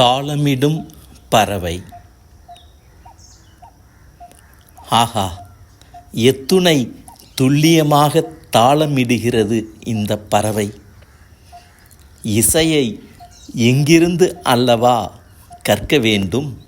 தாளமிடும் பறவை. ஆஹா எத்துணை துல்லியமாக தாளமிடுகிறது இந்த பறவை. இசையை எங்கிருந்து அல்லவா கற்க வேண்டும்?